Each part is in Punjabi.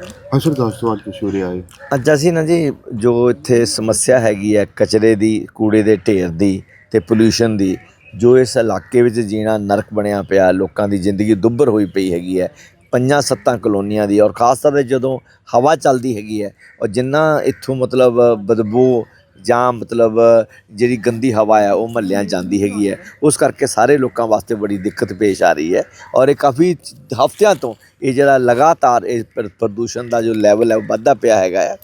ਹਾਂ ਸਰ, ਦੱਸ ਦਿਓ ਅੱਜ ਕੁਛ ਹੋ ਰਿਹਾ ਅੱਜ ਅਸੀਂ ਨਾ ਜੀ, ਜੋ ਇੱਥੇ ਸਮੱਸਿਆ ਹੈਗੀ ਹੈ, ਕਚਰੇ ਦੀ, ਕੂੜੇ ਦੇ ਢੇਰ ਦੀ ਤੇ ਪੋਲੂਸ਼ਨ ਦੀ, ਜੋ ਇਸ ਇਲਾਕੇ ਵਿੱਚ ਜੀਣਾ ਨਰਕ ਬਣਿਆ ਪਿਆ, ਲੋਕਾਂ ਦੀ ਜ਼ਿੰਦਗੀ ਦੁੱਭਰ ਹੋਈ ਪਈ ਹੈਗੀ ਹੈ, ਪੰਜਾਂ ਸੱਤਾਂ ਕਲੋਨੀਆਂ ਦੀ, ਔਰ ਖਾਸ ਤੌਰ ਤੇ ਜਦੋਂ ਹਵਾ ਚੱਲਦੀ ਹੈਗੀ ਹੈ, ਔਰ ਜਿੰਨਾ ਇੱਥੋਂ ਮਤਲਬ ਬਦਬੂ ਜਾਂ ਮਤਲਬ ਜਿਹੜੀ ਗੰਦੀ ਹਵਾ ਹੈ ਉਹ ਮਹੱਲਿਆਂ ਜਾਂਦੀ ਹੈਗੀ ਹੈ। ਉਸ ਕਰਕੇ ਸਾਰੇ ਲੋਕਾਂ ਵਾਸਤੇ ਬੜੀ ਦਿੱਕਤ ਪੇਸ਼ ਆ ਰਹੀ ਹੈ। ਔਰ ਇਹ ਕਾਫੀ ਹਫ਼ਤਿਆਂ ਤੋਂ ਇਹ ਜਿਹੜਾ ਲਗਾਤਾਰ ਇਹ ਪ੍ਰ- ਪ੍ਰਦੂਸ਼ਣ ਦਾ ਜੋ ਲੈਵਲ ਹੈ, ਉਹ ਵੱਧਦਾ ਪਿਆ ਹੈਗਾ ਹੈ।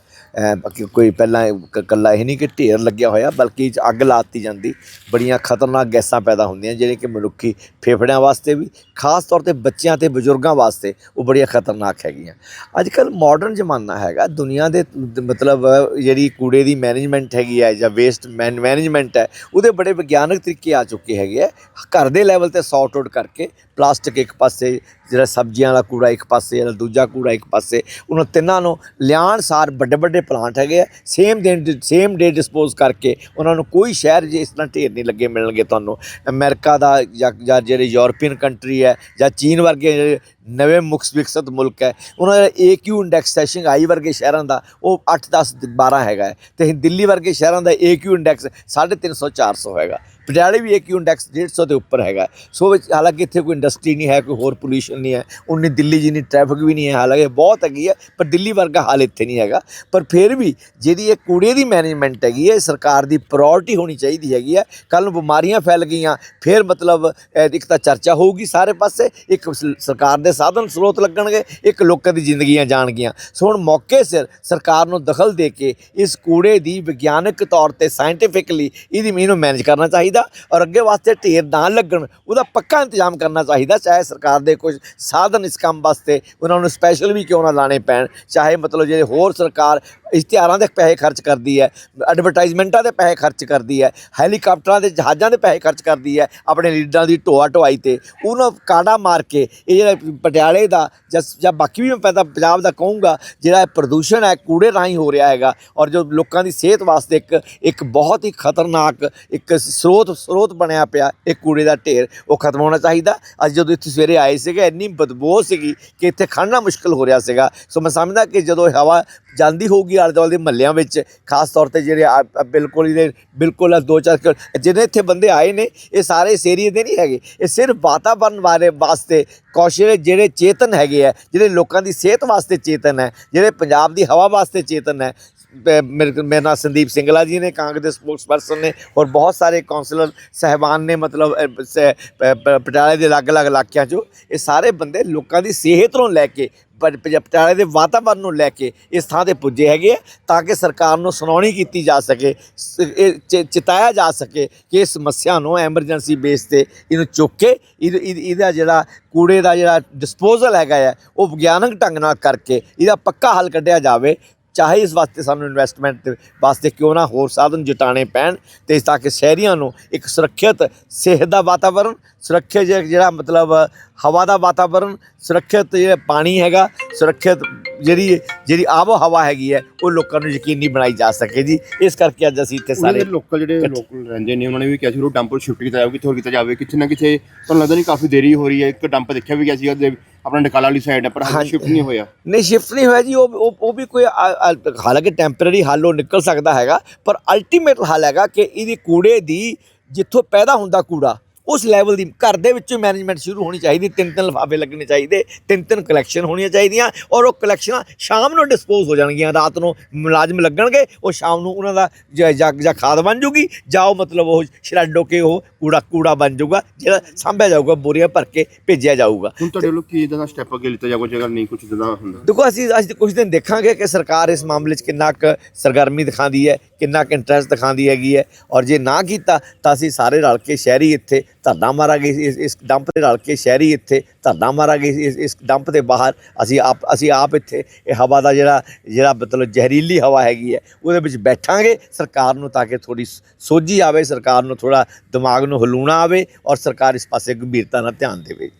ਕੋਈ ਪਹਿਲਾਂ ਕ- ਇਕੱਲਾ ਇਹ ਨਹੀਂ ਕਿ ਢੇਰ ਲੱਗਿਆ ਹੋਇਆ, ਬਲਕਿ ਇਹ 'ਚ ਅੱਗ ਲਾਤੀ ਜਾਂਦੀ। ਬੜੀਆਂ ਖਤਰਨਾਕ ਗੈਸਾਂ ਪੈਦਾ ਹੁੰਦੀਆਂ ਜਿਹੜੀਆਂ ਕਿ ਮਨੁੱਖੀ ਫੇਫੜਿਆਂ ਵਾਸਤੇ ਵੀ, ਖਾਸ ਤੌਰ ਤੇ ਬੱਚਿਆਂ ਤੇ ਬਜ਼ੁਰਗਾਂ ਵਾਸਤੇ ਉਹ ਬੜੀਆਂ ਖਤਰਨਾਕ ਹੈਗੀਆਂ। ਅੱਜ ਕੱਲ ਮਾਡਰਨ ਜ਼ਮਾਨਾ ਹੈਗਾ, ਦੁਨੀਆ ਦੇ ਮਤਲਬ ਜਿਹੜੀ ਕੂੜੇ ਦੀ ਮੈਨੇਜਮੈਂਟ ਹੈਗੀ ਹੈ ਜਾਂ ਵੇਸਟ ਮੈਨੇਜਮੈਂਟ ਹੈ, ਉਹਦੇ ਬੜੇ ਵਿਗਿਆਨਕ ਤਰੀਕੇ ਆ ਚੁੱਕੇ ਹੈਗੇ ਆ ਘਰ ਦੇ ਲੈਵਲ ਤੇ ਸੌਰਟ ਆਊਟ ਕਰਕੇ ਪਲਾਸਟਿਕ ਇੱਕ ਪਾਸੇ ਜਿਹੜਾ ਸਬਜ਼ੀਆਂ ਵਾਲਾ ਕੂੜਾ ਇੱਕ ਪਾਸੇ ਜਿਹੜਾ ਦੂਜਾ ਕੂੜਾ ਇੱਕ ਪਾਸੇ, ਉਹਨਾਂ ਤਿੰਨਾਂ ਨੂੰ ਲਿਆਉਣ ਸਾਰ ਵੱਡੇ ਵੱਡੇ ਪਲਾਂਟ ਹੈਗੇ ਆ ਸੇਮ ਦਿਨ ਸੇਮ ਡੇ ਡਿਸਪੋਜ਼ ਕਰਕੇ ਉਹਨਾਂ ਨੂੰ ਕੋਈ ਸ਼ਹਿਰ ਜੇ ਇਸ ਤਰ੍ਹਾਂ ਢੇਰ ਨਹੀਂ ਲੱਗੇ ਮਿਲਣਗੇ ਤੁਹਾਨੂੰ। ਅਮਰੀਕਾ ਦਾ ਜਾਂ ਜਾਂ ਜਿਹੜੇ ਯੂਰਪੀਅਨ ਕੰਟਰੀ ਹੈ ਜਾਂ ਚੀਨ ਵਰਗੇ ਜਿਹੜੇ ਨਵੇਂ ਮੁਕਸ ਵਿਕਸਿਤ ਮੁਲਕ ਹੈ, ਉਹਨਾਂ ਦਾ ਏਕਿਊ ਇੰਡੈਕਸ ਹੈ ਸ਼ੰਘਾਈ ਵਰਗੇ ਸ਼ਹਿਰਾਂ ਦਾ ਉਹ 8 10 12 ਹੈਗਾ ਹੈ, ਤੇ ਦਿੱਲੀ ਵਰਗੇ ਸ਼ਹਿਰਾਂ ਦਾ ਏਕਿਊ ਇੰਡੈਕਸ 350 400 ਹੈਗਾ। ਪਟਿਆਲੇ ਵੀ ਇੱਕ ਇੰਡੈਕਸ 150 ਦੇ ਉੱਪਰ ਹੈਗਾ। ਸੋ ਵਿੱਚ ਹਾਲਾਂਕਿ ਇੱਥੇ ਕੋਈ ਇੰਡਸਟਰੀ ਨਹੀਂ ਹੈ, ਕੋਈ ਹੋਰ ਪੋਲੂਸ਼ਨ ਨਹੀਂ ਹੈ, ਉਨੀ ਦਿੱਲੀ ਜਿੰਨੀ ਟ੍ਰੈਫਿਕ ਵੀ ਨਹੀਂ ਹੈ, ਹਾਲਾਂਕਿ ਬਹੁਤ ਹੈਗੀ ਹੈ, ਪਰ ਦਿੱਲੀ ਵਰਗਾ ਹਾਲ ਇੱਥੇ ਨਹੀਂ ਹੈਗਾ। ਪਰ ਫਿਰ ਵੀ ਜਿਹੜੀ ਇਹ ਕੂੜੇ ਦੀ ਮੈਨੇਜਮੈਂਟ ਹੈਗੀ ਹੈ, ਇਹ ਸਰਕਾਰ ਦੀ ਪ੍ਰਾਇੋਰਟੀ ਹੋਣੀ ਚਾਹੀਦੀ ਹੈਗੀ ਹੈ। ਕੱਲ ਨੂੰ ਬਿਮਾਰੀਆਂ ਫੈਲ ਗਈਆਂ, ਫਿਰ ਮਤਲਬ ਇੱਕ ਤਾਂ ਚਰਚਾ ਹੋਊਗੀ ਸਾਰੇ ਪਾਸੇ, ਇੱਕ ਸਰਕਾਰ ਦੇ ਸਾਧਨ ਸਰੋਤ ਲੱਗਣਗੇ, ਇੱਕ ਲੋਕਾਂ ਦੀ ਜ਼ਿੰਦਗੀਆਂ ਜਾਣਗੀਆਂ। ਸੋ ਹੁਣ ਮੌਕੇ ਸਿਰ ਸਰਕਾਰ ਨੂੰ ਦਖਲ ਦੇ ਕੇ ਇਸ ਕੂੜੇ ਦੀ ਵਿਗਿਆਨਕ ਤੌਰ ਤੇ ਸਾਇੰਟੀਫਿਕਲੀ ਇਹਦੀ ਇਹਨੂੰ ਮੈਨੇਜ ਕਰਨਾ ਚਾਹੀਦਾ। ਔਰ ਅੱਗੇ ਵਾਸਤੇ ਢੇਰ ਨਾ ਲੱਗਣ। ਉਹਦਾ ਪੱਕਾ ਇੰਤਜ਼ਾਮ ਕਰਨਾ ਚਾਹੀਦਾ, ਚਾਹੇ ਸਰਕਾਰ ਦੇ ਕੁਝ ਸਾਧਨ ਇਸ ਕੰਮ ਵਾਸਤੇ ਉਹਨਾਂ ਨੂੰ ਸਪੈਸ਼ਲ ਵੀ ਕਿਉਂ ਨਾ ਲਾਣੇ ਪੈਣ। ਚਾਹੇ ਮਤਲਬ ਜਿਹੜੇ ਹੋਰ ਸਰਕਾਰ ਇਸ਼ਤਿਹਾਰਾਂ ਦੇ ਪੈਸੇ ਖਰਚ ਕਰਦੀ ਹੈ ਐਡਵਰਟਾਈਜ਼ਮੈਂਟਾਂ ਦੇ ਪੈਸੇ ਖਰਚ ਕਰਦੀ ਹੈ ਹੈਲੀਕਾਪਟਰਾਂ ਦੇ ਜਹਾਜ਼ਾਂ ਦੇ ਪੈਸੇ ਖਰਚ ਕਰਦੀ ਹੈ, ਆਪਣੇ ਲੀਡਰਾਂ ਦੀ ਢੋਆ ਢੋਆਈ ਤੇ, ਉਹਨਾਂ ਕਾੜਾ ਮਾਰ ਕੇ, ਇਹ ਜਿਹੜਾ ਪਟਿਆਲੇ ਦਾ ਜਾਂ ਬਾਕੀ ਵੀ ਮੈਂ ਪੈਦਾ ਪੰਜਾਬ ਦਾ ਕਹੂੰਗਾ, ਜਿਹੜਾ ਪ੍ਰਦੂਸ਼ਣ ਹੈ, ਕੂੜੇ ਰਾਹੀਂ ਹੋ ਰਿਹਾ ਹੈਗਾ, ਔਰ ਜੋ ਲੋਕਾਂ ਦੀ ਸਿਹਤ ਵਾਸਤੇ ਇੱਕ ਇੱਕ ਬਹੁਤ ਹੀ ਖਤਰਨਾਕ, ਇੱਕ ਸਰੋਤ ਸਰੋਤ ਬਣਿਆ ਪਿਆ, ਇਹ ਕੂੜੇ ਦਾ ਢੇਰ, ਉਹ ਖਤਮ ਹੋਣਾ ਚਾਹੀਦਾ। ਅੱਜ ਜਦੋਂ ਇੱਥੇ ਸਵੇਰੇ ਆਏ ਸੀਗੇ, ਇੰਨੀ ਬਦਬੂ ਸੀਗੀ ਕਿ ਇੱਥੇ ਖੜਨਾ ਮੁਸ਼ਕਲ ਹੋ ਰਿਹਾ ਸੀਗਾ। ਸੋ ਮੈਂ ਸਮਝਦਾ ਕਿ ਜਦੋਂ ਇਹ ਹਵਾ ਜਾਂਦੀ ਹੋਊਗੀ ਆਲੇ ਦੁਆਲੇ ਦੇ ਮਹੱਲਿਆਂ ਵਿੱਚ, ਖਾਸ ਤੌਰ ਤੇ ਜਿਹੜੇ ਆ- ਆ ਬਿਲਕੁਲ ਇਹਦੇ, ਬਿਲਕੁਲ ਆ, ਦੋ ਚਾਰ ਕਿਲੋ- ਜਿਹੜੇ ਇੱਥੇ ਬੰਦੇ ਆਏ ਨੇ, ਇਹ ਸਾਰੇ ਇਸ ਏਰੀਏ ਦੇ ਨਹੀਂ ਹੈਗੇ। ਇਹ ਸਿਰਫ ਵਾਤਾਵਰਨ ਬਾਰੇ ਵਾਸਤੇ, ਕੌਸ਼ਲ ਜਿਹੜੇ ਚੇਤਨ ਹੈਗੇ ਆ, ਜਿਹੜੇ ਲੋਕਾਂ ਦੀ ਸਿਹਤ ਵਾਸਤੇ ਚੇਤਨ ਹੈ, ਜਿਹੜੇ ਪੰਜਾਬ ਦੀ ਹਵਾ ਵਾਸਤੇ ਚੇਤਨ ਹੈ ਪ- ਮੇਰੇ ਮੇਰਾ ਨਾਮ ਸੰਦੀਪ ਸਿੰਗਲਾ ਜੀ ਨੇ, ਕਾਂਗਰਸ ਦੇ ਸਪੋਕਸਪਰਸਨ ਨੇ ਔਰ ਬਹੁਤ ਸਾਰੇ ਕਾਉਂਸਲਰ ਸਹਿਬਾਨ ਨੇ, ਮਤਲਬ ਪਟਿਆਲੇ ਦੇ ਅਲੱਗ-ਅਲੱਗ ਇਲਾਕਿਆਂ 'ਚੋਂ, ਇਹ ਸਾਰੇ ਬੰਦੇ ਲੋਕਾਂ ਦੀ ਸਿਹਤ ਨੂੰ ਲੈ ਕੇ ਪ- ਪਟਿਆਲੇ ਦੇ ਵਾਤਾਵਰਨ ਨੂੰ ਲੈ ਕੇ ਇਸ ਥਾਂ ਤੇ ਪੁੱਜੇ ਹੈਗੇ ਆ ਤਾਂ ਕਿ ਸਰਕਾਰ ਨੂੰ ਸੁਣਾਉਣੀ ਕੀਤੀ ਜਾ ਸਕੇ, ਸ- ਇਹ ਚਿਤਾਇਆ ਜਾ ਸਕੇ ਕਿ ਇਸ ਸਮੱਸਿਆ ਨੂੰ ਐਮਰਜੈਂਸੀ ਬੇਸ ਤੇ ਇਹਨੂੰ ਚੁੱਕ ਕੇ, ਇਹਦਾ ਜਿਹੜਾ ਕੂੜੇ ਦਾ ਜਿਹੜਾ ਡਿਸਪੋਜ਼ਲ ਹੈਗਾ ਹੈ ਉਹ ਵਿਗਿਆਨਕ ਢੰਗ ਨਾਲ ਕਰਕੇ, ਇਹਦਾ ਪੱਕਾ ਹੱਲ ਕੱਢਿਆ ਜਾਵੇ ਚਾਹੇ ਇਸ ਵਾਸਤੇ ਸਾਨੂੰ ਇਨਵੈਸਟਮੈਂਟ ਵਾਸਤੇ ਕਿਉਂ ਨਾ ਹੋਰ ਸਾਧਨ ਜੁਟਾਣੇ ਪੈਣ ਤੇ ਤਾਂ ਕਿ ਸ਼ਹਿਰੀਆਂ ਨੂੰ ਇੱਕ ਸੁਰੱਖਿਅਤ ਸਿਹਤ ਦਾ ਵਾਤਾਵਰਣ ਸੁਰੱਖਿਅਤ ਜਿਹਾ- ਜਿਹੜਾ ਮਤਲਬ ਹਵਾ ਦਾ ਵਾਤਾਵਰਣ ਸੁਰੱਖਿਅਤ ਜਿਹੜਾ ਪਾਣੀ ਹੈਗਾ ਸੁਰੱਖਿਅਤ ਜਿਹੜੀ ਜਿਹੜੀ ਆਬੋ ਹਵਾ ਹੈਗੀ ਹੈ ਉਹ ਲੋਕਾਂ ਨੂੰ ਯਕੀਨੀ ਬਣਾਈ ਜਾ ਸਕੇ ਜੀ। ਇਸ ਕਰਕੇ ਅੱਜ ਅਸੀਂ ਇੱਥੇ ਸਾਰੇ ਲੋਕਲ ਜਿਹੜੇ ਲੋਕਲ ਰਹਿੰਦੇ ਨੇ ਉਹਨਾਂ ਨੇ ਵੀ ਕਿਹਾ ਸੀ ਉਹ ਡੰਪ ਸ਼ਿਫਟ ਕੀਤਾ ਜਾਵੇ ਕਿੱਥੇ ਹੋਰ ਕੀਤਾ ਜਾਵੇ ਕਿਤੇ ਨਾ ਕਿਤੇ ਤੁਹਾਨੂੰ ਲੱਗਦਾ ਨਹੀਂ ਕਾਫੀ ਦੇਰੀ ਹੋ ਰਹੀ ਹੈ ਇੱਕ ਡੰਪ ਦੇਖਿਆ ਵੀ ਗਿਆ ਸੀ ਉਹਦੇ ਆਪਣਾ ਡਕਾਲਾ ਵਾਲੀ ਸਾਈਡ ਹੈ ਪਰ ਹਾਂਜੀ। ਸ਼ਿਫਟ ਨਹੀਂ ਹੋਇਆ ਨਹੀਂ ਸ਼ਿਫਟ ਨਹੀਂ ਹੋਇਆ ਜੀ ਉਹ ਉਹ ਉਹ ਵੀ ਕੋਈ ਆ- ਆ- ਹਾਲਾਂਕਿ ਟੈਂਪਰੇਰੀ ਹੱਲ ਉਹ ਨਿਕਲ ਸਕਦਾ ਹੈਗਾ ਪਰ ਅਲਟੀਮੇਟ ਹੱਲ ਹੈਗਾ ਕਿ ਇਹਦੀ ਕੂੜੇ ਦੀ ਜਿੱਥੋਂ ਪੈਦਾ ਹੁੰਦਾ ਕੂੜਾ ਉਸ ਲੈਵਲ ਦੀ ਘਰ ਦੇ ਵਿੱਚੋਂ ਮੈਨੇਜਮੈਂਟ ਸ਼ੁਰੂ ਹੋਣੀ ਚਾਹੀਦੀ ਤਿੰਨ ਤਿੰਨ ਲਿਫਾਫੇ ਲੱਗਣੇ ਚਾਹੀਦੇ ਤਿੰਨ ਤਿੰਨ ਕਲੈਕਸ਼ਨ ਹੋਣੀਆਂ ਚਾਹੀਦੀਆਂ ਔਰ ਉਹ ਕਲੈਕਸ਼ਨਾਂ ਸ਼ਾਮ ਨੂੰ ਡਿਸਪੋਜ਼ ਹੋ ਜਾਣਗੀਆਂ ਰਾਤ ਨੂੰ ਮੁਲਾਜ਼ਮ ਲੱਗਣਗੇ ਉਹ ਸ਼ਾਮ ਨੂੰ ਉਹਨਾਂ ਦਾ ਜ- ਖਾਦ ਬਣ ਜੂਗੀ ਜਾਂ ਉਹ ਮਤਲਬ ਉਹ ਸ਼ਰੈਡ ਹੋ ਕੇ ਉਹ ਕੂੜਾ ਕੂੜਾ ਬਣ ਜਾਊਗਾ ਜਿਹੜਾ ਸਾਂਭਿਆ ਜਾਊਗਾ ਬੋਰੀਆਂ ਭਰ ਕੇ ਭੇਜਿਆ ਜਾਊਗਾ। ਹੁਣ ਤੁਹਾਡੇ ਵੱਲੋਂ ਕੀ ਇਦਾਂ ਦਾ ਸਟੈਪ ਅੱਗੇ ਲਿੱਤਾ ਜਾਊਗਾ ਜੇਕਰ ਨਹੀਂ ਕੁਝ ਇਦਾਂ ਹੁੰਦਾ? ਦੇਖੋ ਅਸੀਂ ਅੱਜ ਕੁਝ ਦਿਨ ਦੇਖਾਂਗੇ ਕਿ ਸਰਕਾਰ ਇਸ ਮਾਮਲੇ 'ਚ ਕਿੰਨਾ ਕੁ ਸਰਗਰਮੀ ਦਿਖਾਉਂਦੀ ਹੈ ਕਿੰਨਾ ਕੁ ਇੰਟਰਸਟ ਦਿਖਾਉਂਦੀ ਹੈਗੀ ਹੈ ਔਰ ਜੇ ਨਾ ਕੀਤਾ ਤਾਂ ਅਸੀਂ ਸਾਰੇ ਰਲ ਕੇ ਸ਼ਹਿਰੀ ਇੱਥੇ ਧਰਨਾ ਮਾਰਾਂਗੇ ਇਸ ਇਸ ਡੰਪ ਤੇ ਰਲ ਕੇ ਸ਼ਹਿਰੀ ਇੱਥੇ ਧਰਨਾ ਮਾਰਾਂਗੇ ਇਸ ਇਸ ਡੰਪ ਦੇ ਬਾਹਰ। ਅਸੀਂ ਆਪ ਅਸੀਂ ਆਪ ਇੱਥੇ ਇਹ ਹਵਾ ਦਾ ਜਿਹੜਾ ਜਿਹੜਾ ਮਤਲਬ ਜ਼ਹਿਰੀਲੀ ਹਵਾ ਹੈਗੀ ਹੈ, ਉਹਦੇ ਵਿੱਚ ਬੈਠਾਂਗੇ ਸਰਕਾਰ ਨੂੰ ਤਾਂ ਕਿ ਥੋੜੀ ਸੋਝੀ ਆਵੇ, ਸਰਕਾਰ ਨੂੰ ਥੋੜਾ ਦਿਮਾਗ ਨੂੰ ਹਲੂਣਾ ਆਵੇ ਔਰ ਸਰਕਾਰ ਇਸ ਪਾਸੇ ਗੰਭੀਰਤਾ ਨਾਲ ਧਿਆਨ ਦੇਵੇ।